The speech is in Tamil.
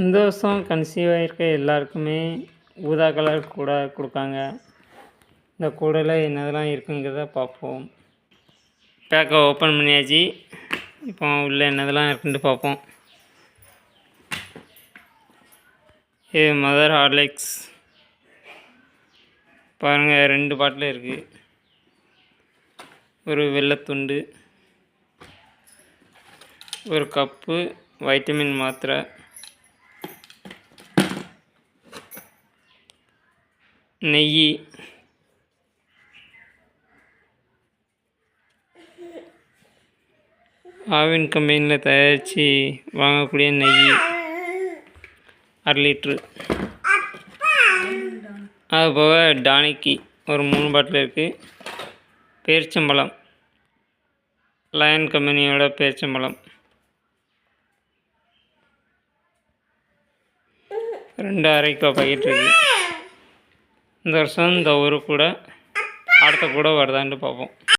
இந்த வருஷம் கன்சீவ் ஆகிருக்க எல்லாருக்குமே ஊதா கலர் கூடை கொடுக்காங்க. இந்த கூடையில் என்னதெல்லாம் இருக்குங்கிறத பார்ப்போம். பேக்கை ஓப்பன் பண்ணியாச்சு. இப்போ உள்ளே என்னதெல்லாம் இருக்குன்ட்டு பார்ப்போம். இது மதர் ஹார்லிக்ஸ் பாருங்கள் ரெண்டு பாட்டில் இருக்குது ஒரு வெள்ளைத்துண்டு ஒரு கப்பு வைட்டமின் மாத்திரை. நெய். ஆவின் கம்பெனியில் தயாரித்து வாங்கக்கூடிய நெய். அரை லிட்ரு அது போக டானிக்கி ஒரு மூணு பாட்டில் இருக்குது பேரிச்சம்பழம். லயன் கம்பெனியோட பேரிச்சம்பழம். ரெண்டு அரைக்கோ பாக்கெட் இருக்குது இந்த வருஷம் இந்த ஒரு கூட அடுத்த கூட வருதான்ட்டு பார்ப்போம்.